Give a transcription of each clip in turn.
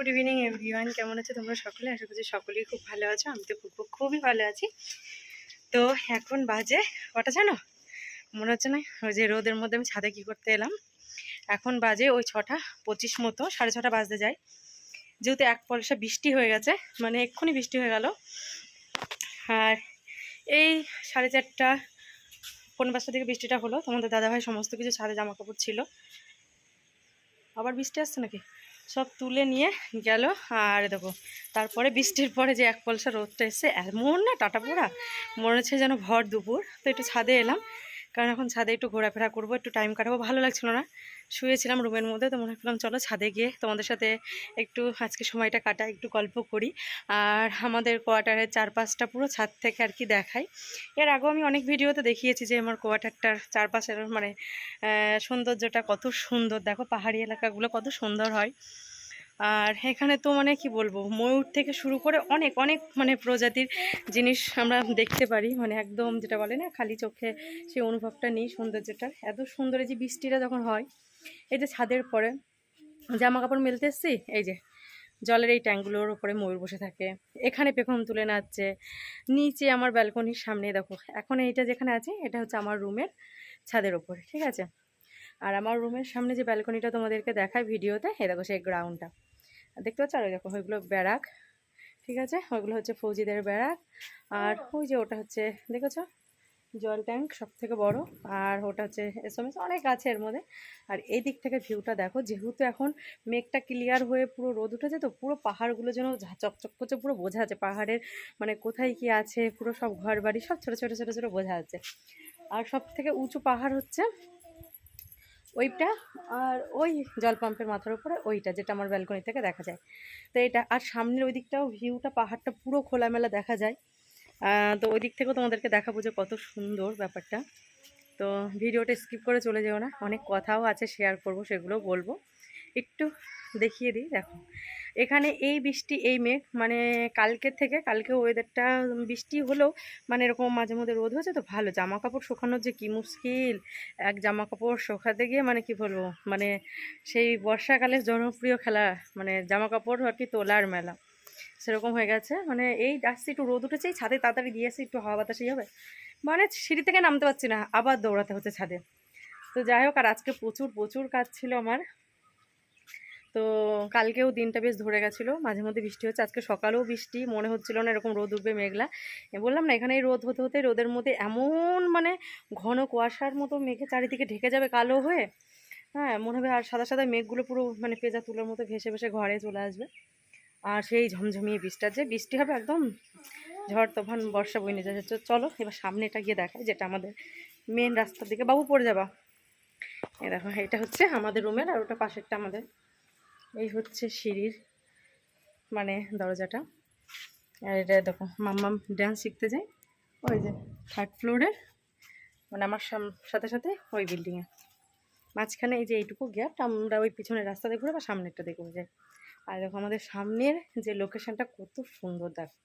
Good evening everyone. কেমন আছে তোমরা সকলে? আশা করছি সকলেই খুব ভালো আছো। আমি তো খুব খুবই ভালো আছি। তো এখন বাজে কটা জানো? মনে হচ্ছে না? ওই যে রোদের মধ্যে আমি ছাদে কী করতে এলাম। এখন বাজে ওই ছটা পঁচিশ মতো, সাড়ে ছটা বাজতে যায়। যেহেতু এক পয়সা বৃষ্টি হয়ে গেছে মানে এক্ষুনি বৃষ্টি হয়ে গেল। আর এই সাড়ে চারটা পনেরো পাঁচটা থেকে বৃষ্টিটা হলো। তোমাদের দাদাভাই সমস্ত কিছু ছাদে জামা কাপড় ছিল। আবার বৃষ্টি আসছে নাকি? সব তুলে নিয়ে গেল। আর দেখো, তারপরে বৃষ্টির পরে যে এক পলসা রোদটা এসছে, এমন না টাটা পোড়া। মনে হচ্ছে যেন ভর দুপুর। তো একটু ছাদে এলাম। কারণ এখন ছাদে একটু ঘোরাফেরা করব, একটু টাইম কাটাবো, ভালো লাগছিল না। শুয়েছিলাম রুমের মধ্যে, তো মনে করলাম চলো ছাদে গিয়ে তোমাদের সাথে একটু আজকে সময়টা কাটা একটু গল্প করি। আর আমাদের কোয়ার্টারের চারপাশটা পুরো ছাদ থেকে আর কি দেখাই। এর আগেও আমি অনেক ভিডিওতে দেখিয়েছি যে আমার কোয়ার্টারটার চারপাশের মানে সৌন্দর্যটা কত সুন্দর। দেখো পাহাড়ি এলাকাগুলো কত সুন্দর হয়। আর এখানে তো মানে কি বলব, ময়ূর থেকে শুরু করে অনেক অনেক মানে প্রজাতির জিনিস আমরা দেখতে পারি। মানে একদম যেটা বলে না, খালি চোখে সেই অনুভবটা নেই সৌন্দর্যটার এত সুন্দর যে বৃষ্টিটা যখন হয় এই যে ছাদের পরে জামা কাপড় মেলতে এসছি, এই যে জলের এই ট্যাঙ্কগুলোর উপরে ময়ূর বসে থাকে, এখানে পেখম তুলে নাচছে, নিচে আমার ব্যালকনির সামনে দেখো, এখন এইটা যেখানে আছে, এটা হচ্ছে আমার রুমের ছাদের ওপরে ঠিক আছে? আর আমার রুমের সামনে যে ব্যালকনিটা তোমাদেরকে দেখায় ভিডিওতে, এই দেখো সেই গ্রাউন্ডটা দেখতে পাচ্ছ? আর ওই দেখো, ওইগুলো ব্যারাক, ঠিক আছে? ওইগুলো হচ্ছে ফৌজিদের ব্যারাক, আর ওই যে ওটা হচ্ছে, দেখেছ? জল ট্যাঙ্ক সব থেকে বড়, আর ওটা হচ্ছে এসএমএস অনেক আছে এর মধ্যে। আর এই দিক থেকে ভিউটা দেখো, যেহেতু এখন মেঘটা ক্লিয়ার হয়ে পুরো রোদ উঠেছে, তো পুরো পাহাড়গুলো যেন চকচক করছে, পুরো বোঝা যাচ্ছে পাহাড়ের মানে কোথায় কি আছে, পুরো সব ঘর বাড়ি সব ছোটো ছোটো ছোটো ছোটো বোঝা যাচ্ছে। আর সব থেকে উঁচু পাহাড় হচ্ছে ওইটা, আর ওই জল পাম্পের মাথার উপরে ওইটা, যেটা আমার ব্যালকনি থেকে দেখা যায়। তো এটা, আর সামনের ওই দিকটাও ভিউটা পাহাড়টা পুরো খোলামেলা দেখা যায়। তো ওই দিক থেকেও তোমাদেরকে দেখাবো যে কত সুন্দর ব্যাপারটা। তো ভিডিওটা স্কিপ করে চলে যেও না, অনেক কথাও আছে শেয়ার করব সেগুলোও বলব। একটু দেখিয়ে দিই, দেখো। এখানে এই বৃষ্টি, এই মেঘ মানে কালকের থেকে, কালকে ওয়েদারটা বৃষ্টি হলেও মানে এরকম মাঝে মধ্যে রোদ হয়েছে তো ভালো। জামা কাপড় শুকানোর যে কী মুশকিল, এক জামা কাপড় শুকাতে গিয়ে মানে কি বলব মানে সেই বর্ষাকালের জনপ্রিয় খেলা মানে জামা কাপড় আর কি তোলার মেলা। সেরকম হয়ে গেছে। মানে এই আসছি একটু রোদ উঠেছে ছাদে তাড়াতাড়ি দিয়ে আসি, একটু হাওয়া বাতাসই হবে। মানে সিঁড়ি থেকে নামতে পারছি না, আবার দৌড়াতে হচ্ছে ছাদে। তো যাই হোক, আর আজকে প্রচুর প্রচুর কাজ ছিল আমার। তো কালকেও দিনটা বেশ ধরে গেছিল, মাঝে মধ্যে বৃষ্টি হচ্ছে। আজকে সকালেও বৃষ্টি, মনে হচ্ছিল না এরকম রোদ উঠবে মেঘলা। বললাম না এখানে রোদ হতে হতে রোদের মধ্যে এমন মানে ঘন কুয়াশার মতো মেঘে চারিদিকে ঢেকে যাবে কালো হয়ে। হ্যাঁ মনে হবে আর সাদা সাদা মেঘগুলো পুরো মানে পেঁজা তুলোর মতো ভেসে ভেসে ঘরে চলে আসবে। আর সেই ঝমঝমিয়ে বৃষ্টিটা যে বৃষ্টি হবে একদম ঝড় তুফান, বর্ষা বই নিয়ে যাচ্ছে চলো এবার সামনেটা গিয়ে দেখায় যেটা আমাদের মেন রাস্তার দিকে। বাবু, পড়ে যাবা? এ দেখো, এটা হচ্ছে আমাদের রুমের আর ওটা পাশেরটা আমাদের। এই হচ্ছে সিঁড়ির মানে দরজাটা। আর এটা দেখো, মাম্মাম ড্যান্স শিখতে যাই ওই যে থার্ড ফ্লোরে মানে আমার সাথে সাথে ওই বিল্ডিংয়ে মাঝখানে এই যে এইটুকু গ্যাপ আমরা ওই পিছনের রাস্তা দিয়ে ঘুরে বা সামনেরটা দিয়ে যাই। আর দেখো আমাদের সামনের যে লোকেশনটা কত সুন্দর, দেখো।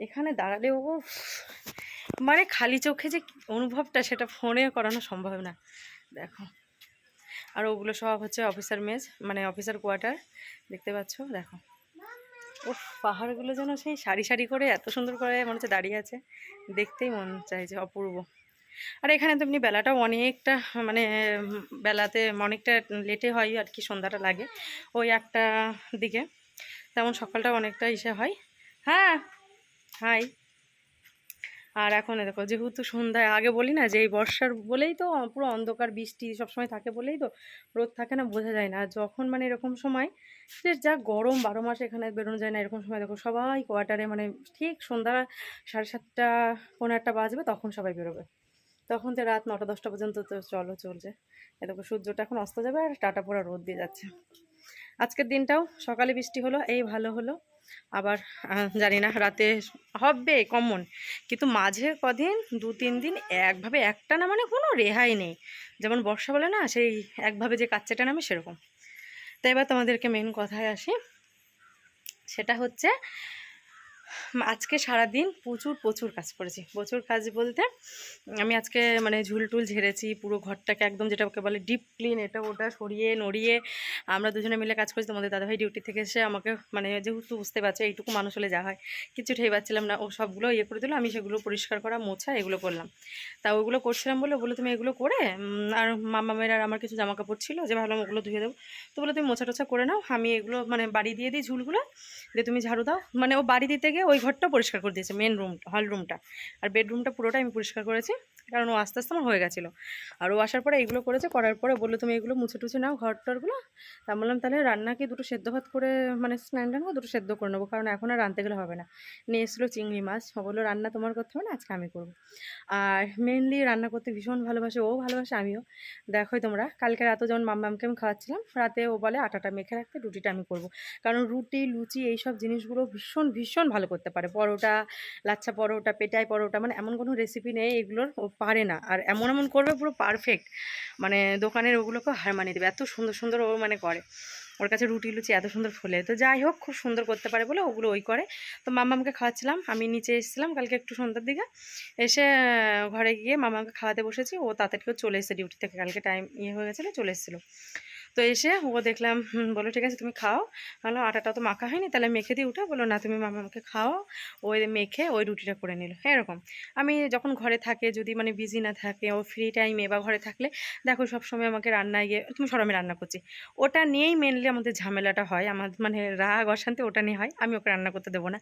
এখানে দাঁড়ালে ও মানে খালি চোখে যে অনুভবটা সেটা ফোনে করানো সম্ভব না। দেখো। আর ওগুলো সব হচ্ছে অফিসার মেজ মানে অফিসার কোয়ার্টার দেখতে পাচ্ছো? দেখো। ও পাহাড়গুলো যেন সেই সারি সারি করে এত সুন্দর করে মনে হচ্ছে দাঁড়িয়ে আছে। দেখতেই মন চাইছে, অপূর্ব। আর এখানে তো এমনি বেলাটাও অনেকটা মানে বেলাতে অনেকটা লেটে হয় আর কি, সন্ধ্যাটা লাগে ওই একটা দিকে। তেমন সকালটা অনেকটা ইসে হয়। হ্যাঁ হাই। আর এখন দেখো, যেহেতু সন্ধ্যায় আগে বলি না যে এই বর্ষার বলেই তো পুরো অন্ধকার, বৃষ্টি সবসময় থাকে বলেই তো রোদ থাকে না, বোঝা যায় না। আর যখন মানে এরকম সময় যে যা গরম, বারো মাস এখানে বেরোনো যায় না, এরকম সময় দেখো সবাই কোয়ার্টারে মানে ঠিক সন্ধ্যা সাড়ে সাতটা পনেরো বাজবে, তখন সবাই বেরোবে। তখন তো রাত নটা, দশটা পর্যন্ত তো চলো চলছে। এ দেখো সূর্যটা এখন অস্ত যাবে আর টাটা পোড়া রোদ দিয়ে যাচ্ছে। আজকের দিনটাও সকালে বৃষ্টি হলো, এই ভালো হলো। আবার জানি না, রাতে হবে কমন। কিন্তু মাঝে কদিন, দু, তিন দিন একভাবে একটা না মানে কোনো রেহাই নেই। যেমন বর্ষা বলে না, সেই একভাবে যে কাচ্চাটা নামে সেরকম। তাই এবার তোমাদেরকে মেন কথায় আসি। সেটা হচ্ছে আজকে সারাদিন প্রচুর প্রচুর কাজ করেছি। প্রচুর কাজ বলতে আমি আজকে মানে ঝুল টুল ঝেড়েছি, পুরো ঘরটাকে একদম যেটাকে বলে ডিপ ক্লিন এটা ওটা সরিয়ে নড়িয়ে আমরা দুজনে মিলে কাজ করেছি। তোমাদের দাদাভাই ডিউটি থেকে এসে আমাকে মানে যেহেতু বুঝতে পারছ, এইটুকু মানুষ হলে যা হয়। কিছু ঠেই পাচ্ছিলাম না, ও সবগুলো ইয়ে করে দিল, আমি সেগুলো পরিষ্কার করা, মোছা এগুলো করলাম। তা ওগুলো করছিলাম বলে বলে তুমি এগুলো করে আর মামামের আর আমার কিছু জামা কাপড় ছিল, যে ভাবলাম ওগুলো ধুয়ে দেবো। তো বলে তুমি মোছা টোছা করে নাও, আমি এগুলো মানে বাড়ি দিয়ে দিই ঝুলগুলো, দিয়ে তুমি ঝাড়ু দাও। মানে ও বাড়ি দিতে গিয়ে ওই ঘরটা পরিষ্কার করে দিয়েছে মেন রুম হল রুমটা আর বেডরুমটা পুরোটা আমি পরিষ্কার করেছি। কারণ ও আস্তে আস্তে আমার হয়ে গেছিল। আর ও আসার পরে এগুলো করেছে, করার পরে বলল, তুমি এগুলো মুছে টুছে নাও ঘর টরগুলো। তা বললাম, তাহলে রান্না কি দুটো সেদ্ধ ভাত করে মানে স্নান টান দুটো সেদ্ধ করে নেব? কারণ এখন আর রানতে গেলে হবে না। নিয়ে এসেছিল চিংড়ি মাছ। বলল, রান্না তোমার করতে হবে না, আজকে আমি করব। আর মেনলি রান্না করতে ভীষণ ভালোবাসে, ও ভালোবাসে, আমিও। দেখোই তোমরা, কালকে রাতে যখন মাম্মামকে আমি খাওয়াচ্ছিলাম, রাতে ও বলে, আটাটা মেখে রাখতে, রুটিটা আমি করব। কারণ রুটি, লুচি, এইসব জিনিসগুলো ভীষণ ভীষণ ভালো করতে পারে। পরোটা, লাচ্ছা পরোটা, পেটাই পরোটা মানে এমন কোনো রেসিপি নেই, এগুলোর পারে না। আর এমন এমন করবে পুরো পারফেক্ট মানে দোকানের ওগুলোকে হার মানিয়ে দেবে। এত সুন্দর সুন্দর ও মানে করে। ওর কাছে রুটি, লুচি, এত সুন্দর ফোলে। তো যাই হোক, খুব সুন্দর করতে পারে বলে ওগুলো ওই করে। তো মামামকে খাওয়াচ্ছিলাম। আমি নিচে এসেছিলাম কালকে একটু সন্ধ্যার দিকে। এসে, ঘরে গিয়ে মামাকে খাওয়াতে বসেছি। ও তাড়াতাড়ি চলে এসেছে ডিউটি থেকে। কালকে টাইম ইয়ে হয়ে গেছিল, চলে এসেছিল। তো এসে ও দেখলাম বলো, ঠিক আছে, তুমি খাও। বলল, আটাটা তো মাখা হয়নি, তাহলে মেখে দিয়ে উঠে। বলো না, তুমি মামা মামাকে খাও। ওই মেখে ওই রুটিটা করে নিল, এরকম। আমি যখন ঘরে থাকে, যদি মানে বিজি না থাকে, ও ফ্রি টাইমে বা ঘরে থাকলে, দেখো সবসময় আমাকে রান্নায় গিয়ে, তুমি সরমে রান্না করছি। ওটা নিয়েই মেনলি আমাদের ঝামেলাটা হয়, আমার মানে রাগ, অশান্তি ওটা নিয়ে হয়, আমি ওকে রান্না করতে দেবো না।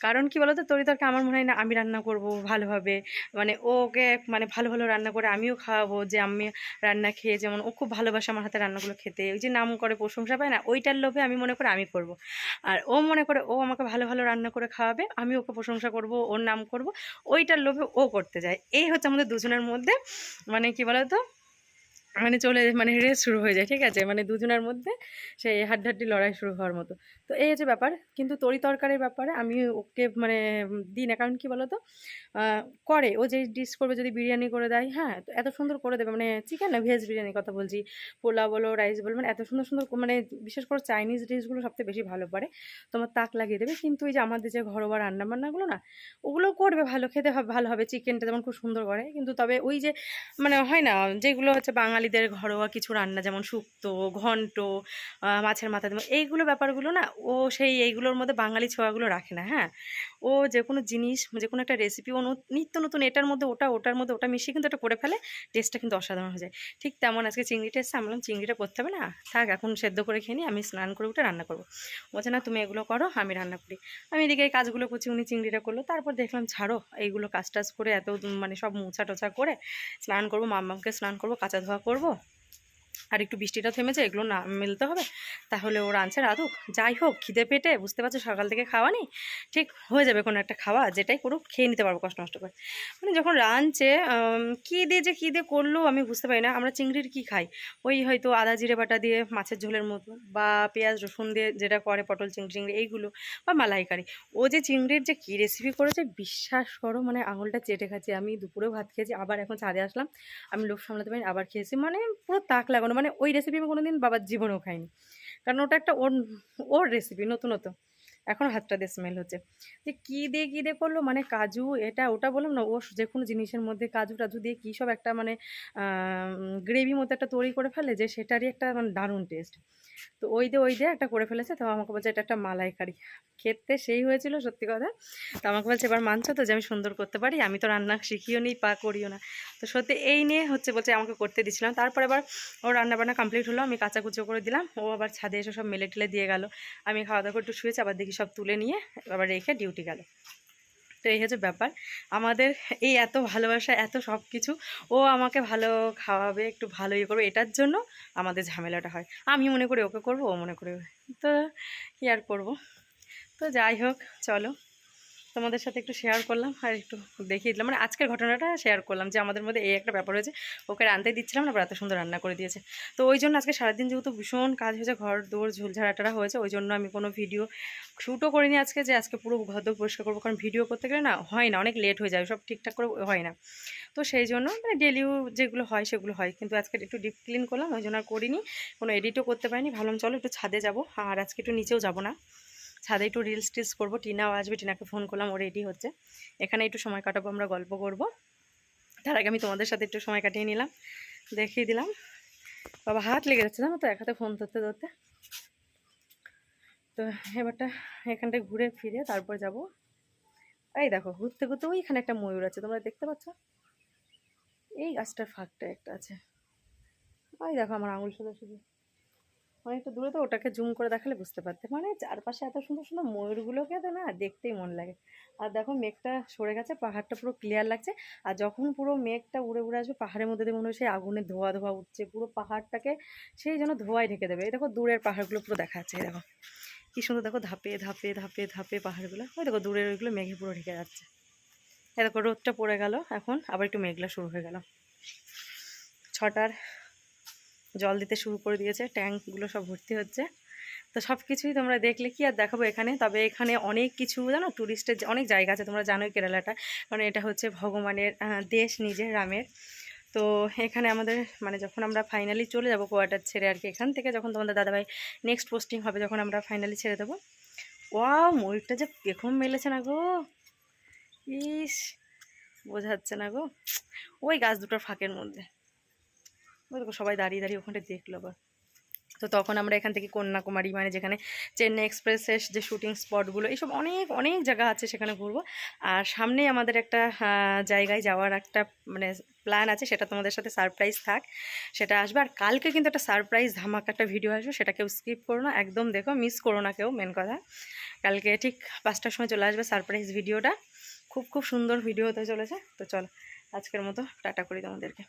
কারণ কি বলতো, তরি তরকা আমার মনে হয় না, আমি রান্না করব ভালোভাবে। মানে ওকে মানে ভালো ভালো রান্না করে আমিও খাওয়াবো, যে আমি রান্না খেয়ে যেমন, ও খুব ভালোবাসে আমার হাতে রান্নাগুলো খেতে। ওই যে নাম করে প্রশংসা পায় না, ওইটার লোভে আমি মনে করি আমি করব। আর ও মনে করে, ও আমাকে ভালো ভালো রান্না করে খাওয়াবে, আমি ওকে প্রশংসা করব, ওর নাম করব, ওইটার লোভে ও করতে যায়। এই হচ্ছে আমাদের দুজনের মধ্যে মানে কি বলতো? মানে চলে মানে রেস শুরু হয়ে যায় ঠিক আছে? মানে দুজনের মধ্যে সেই হাড্ডাহাড্ডি লড়াই শুরু হওয়ার মতো। তো এই হচ্ছে ব্যাপার। কিন্তু তরি তরকারির ব্যাপারে আমি ওকে মানে দিই না। কারণ কী বলতো? আহ, করে। ও যে ডিশ করবে যদি বিরিয়ানি করে দেয় হ্যাঁ তো এত সুন্দর করে দেবে। মানে চিকেন না ভেজ বিরিয়ানির কথা বলছি পোলা বলো রাইস বলো মানে এত সুন্দর সুন্দর মানে বিশেষ করে চাইনিজ ডিশগুলো সবথেকে বেশি ভালো পারে। তোমার তাক লাগিয়ে দেবে। কিন্তু ওই যে আমাদের যে ঘরোয়া রান্না বান্নাগুলো না ওগুলো করবে ভালো খেতে ভালো হবে। চিকেনটা যেমন খুব সুন্দর করে। কিন্তু তবে ওই যে মানে হয় না যেগুলো হচ্ছে বাঙালিদের ঘরোয়া কিছু রান্না, যেমন শুক্তো, ঘন্ট মাছের মাথা, এইগুলো ব্যাপারগুলো না, ও সেই এইগুলোর মধ্যে বাঙালি ছোঁয়াগুলো রাখে না হ্যাঁ? ও যে কোনো জিনিস যে কোনো একটা রেসিপি ও নিত্য নতুন এটার মধ্যে ওটা, ওটার মধ্যে ওটা মিশিয়ে কিন্তু এটা করে ফেলে টেস্টটা কিন্তু অসাধারণ হয়ে যায়। ঠিক তেমন আজকে চিংড়িটা এসছে, আমি চিংড়িটা করতে হবে না, থাক এখন সেদ্ধ করে খেয়ে নিই, আমি স্নান করে উঠে রান্না করব। বলছে, না, তুমি এগুলো করো, আমি রান্না করি। আমি এদিকে এই কাজগুলো করছি, উনি চিংড়িটা করল, তারপর দেখলাম, ছাড়ো, এইগুলো কাজ টাজ করে এত মানে সব মোছা টোছা করে স্নান করব, মাম্মামকে স্নান করব, কাঁচা ধোয়া করব আর একটু বৃষ্টিটা থেমেছে, এগুলো না মেলতে হবে। তাহলে ও রাঁধছে রাধুক যাই হোক, খিদে পেটে, বুঝতে পারছ, সকাল থেকে খাওয়া নেই। ঠিক, হয়ে যাবে কোনো একটা খাওয়া, যেটাই করুক, খেয়ে নিতে পারব কষ্ট নষ্ট করে। মানে যখন রাঁধছে কী দিয়ে যে কী দিয়ে করল আমি বুঝতে পারি না। আমরা চিংড়ির কী খাই? ওই হয়তো আদা, জিরে বাটা দিয়ে মাছের ঝোলের মতো বা পেঁয়াজ, রসুন দিয়ে যেটা করে, পটল, চিংড়ি চিংড়ি, এইগুলো বা মালাইকারি। ও যে চিংড়ির যে কী রেসিপি করেছে, বিশ্বাস করো মানে আঙুলটা চেটে খাচ্ছি। আমি দুপুরেও ভাত খেয়েছি, আবার এখন ছাদে আসলাম। আমি লোক সামলাতে পারি আবার খেয়েছি। মানে পুরো তাক লাগানো। মানে ওই রেসিপি আমি কোনোদিন বাবার জীবনেও খাইনি। কারণ ওটা একটা ওর ওর রেসিপি নতুনত এখন হাতটা দিয়ে স্মেল হচ্ছে। যে কী দিয়ে কী দিয়ে করল? মানে কাজু, এটা, ওটা বললাম না, ও যে কোনো জিনিসের মধ্যে কাজু টাজু দিয়ে কী সব একটা মানে গ্রেভি মতো একটা তৈরি করে ফেলে যে সেটারই একটা মানে দারুণ টেস্ট তো ওই দিয়ে ওই দিয়ে একটা করে ফেলেছে, তো আমাকে বলছে, এটা একটা মালাইকারি। খেতে সেই হয়েছিল, সত্যি কথা। তো আমাকে বলছে, এবার মানছো তো যে আমি সুন্দর করতে পারি? আমি তো রান্না শিখিও নি পা করিও না। তো সত্যি এই নিয়ে হচ্ছে বলছে, আমাকে করতে দিছিলাম তারপর আবার ও রান্না বান্না কমপ্লিট হলো, আমি কাঁচা কুচো করে দিলাম। ও আবার ছাদে এসে সব মেলে টেলে দিয়ে গেল। আমি খাওয়া দাওয়া করে একটু শুয়েছি, আবার দেখি সব তুলে নিয়ে আবার রেখে ডিউটি গেল। তো এই হচ্ছে ব্যাপার। আমাদের এই এত ভালোবাসা, এত সব কিছু ও আমাকে ভালো খাওয়াবে, একটু ভালো ইয়ে করবে, এটার জন্য আমাদের ঝামেলাটা হয়। আমি মনে করি ওকে করব, ও মনে করে, তো কী আর করব? তো যাই হোক, চলো। তোমাদের সাথে একটু শেয়ার করলাম আর একটু দেখিয়ে দিলাম। মানে আজকের ঘটনাটা শেয়ার করলাম যে আমাদের মধ্যে এই একটা ব্যাপার হয়েছে। ওকে রাঁধতে দিচ্ছিলাম না এত সুন্দর রান্না করে দিয়েছে। তো ওই জন্য আজকে সারাদিন যেহেতু ভীষণ কাজ হয়েছে, ঘর দৌড় ঝুলঝাড়াটারা হয়েছে, ওই জন্য আমি কোনো ভিডিও শ্যুটও করিনি আজকে যে আজকে পুরো ঘর দৌড় পরিষ্কার করব। কারণ ভিডিও করতে গেলে না হয় না, অনেক লেট হয়ে যায়, সব ঠিকঠাক করে হয় না। তো সেই জন্য মানে ডেলিও যেগুলো হয় সেগুলো হয়। কিন্তু আজকে একটু ডিপ ক্লিন করলাম, ওই জন্য আর করিনি, কোনো এডিটও করতে পারিনি। ভাবলাম চলো একটু ছাদে যাব, আর আজকে একটু নিচেও যাব না। ছাদে একটু রিলস টিলস করব। টিনাও আসবে, টিনাকে ফোন করলাম, ও রেডি হচ্ছে। এখানে একটু সময় কাটাবো, আমরা গল্প করব। তার আগে আমি তোমাদের সাথে একটু সময় কাটিয়ে নিলাম। দেখিয়ে দিলাম। বাবা, হাত লেগে যাচ্ছে, জানো তো, এক হাতে ফোন ধরতে ধরতে। তো এবারটা এখানটায় ঘুরে ফিরে তারপর যাব। এই দেখো, ঘুরতে ঘুরতে ওইখানে একটা ময়ূর আছে, তোমরা দেখতে পাচ্ছ? এই গাছটার ফাঁকটা একটা আছে। ওই দেখো, আমার আঙুল শুধু শুধু অনেকটা দূরে তো ওটাকে জুম করে দেখালে বুঝতে পারতে। মানে চারপাশে এত সুন্দর সুন্দর ময়ূরগুলোকে তো না দেখতেই মন লাগে। আর দেখো মেঘটা সরে গেছে, পাহাড়টা পুরো ক্লিয়ার লাগছে। আর যখন পুরো মেঘটা উড়ে উড়ে আসবে, পাহাড়ের মধ্যে দিয়ে মনে হয় সেই আগুনের ধোয়া ধোয়া উঠছে। পুরো পাহাড়টাকে সেই যেন ধোয়ায় ঢেকে দেবে। এই দেখো দূরের পাহাড়গুলো পুরো দেখা যাচ্ছে দেখো। কি সুন্দর দেখো ধাপে ধাপে ধাপে ধাপে পাহাড়গুলো। ওই দেখো দূরের ওইগুলো মেঘে পুরো ঢেকে যাচ্ছে। এই দেখো রোদটা পড়ে গেল, এখন আবার একটু মেঘলা শুরু হয়ে গেল। ছটার জল দিতে শুরু করে দিয়েছে, ট্যাঙ্কগুলো সব ভর্তি হচ্ছে। তো সব কিছুই তোমরা দেখলে কি আর দেখাবো এখানে, তবে এখানে অনেক কিছু জানো ট্যুরিস্টের অনেক জায়গা আছে, তোমরা জানোই কেরালাটা। কারণ এটা হচ্ছে ভগবানের দেশ নিজের রামের। তো এখানে আমাদের মানে যখন আমরা ফাইনালি চলে যাব কোয়ার্টার ছেড়ে আর কি এখান থেকে, যখন তোমাদের দাদাভাই নেক্সট পোস্টিং হবে, যখন আমরা ফাইনালি ছেড়ে দেবো। ওয়াও, ময়ূরটা যে পেখম মেলেছে না গো। ইস, বোঝা যাচ্ছে না গো। ওই গাছ দুটোর ফাঁকের মধ্যে। দেখো সবাই দাঁড়িয়ে দাঁড়িয়ে ওখানটা দেখল আবার। তো তখন আমরা এখান থেকে কন্যাকুমারী মানে যেখানে চেন্নাই এক্সপ্রেসের যে শুটিং স্পটগুলো, এইসব অনেক অনেক জায়গা আছে সেখানে ঘুরবো। আর সামনেই আমাদের একটা জায়গায় যাওয়ার একটা মানে প্ল্যান আছে, সেটা তোমাদের সাথে সারপ্রাইজ থাক। সেটা আসবে। আর কালকে কিন্তু একটা সারপ্রাইজ ধামাকা একটা ভিডিও আসবে, সেটা কেউ স্কিপ করো না। একদম দেখো মিস করো না কেউ মেন কথা। কালকে ঠিক পাঁচটার সময় চলে আসবে সারপ্রাইজ ভিডিওটা খুব খুব সুন্দর ভিডিও হতে চলেছে। তো চলো, আজকের মতো টাটা করি তোমাদেরকে।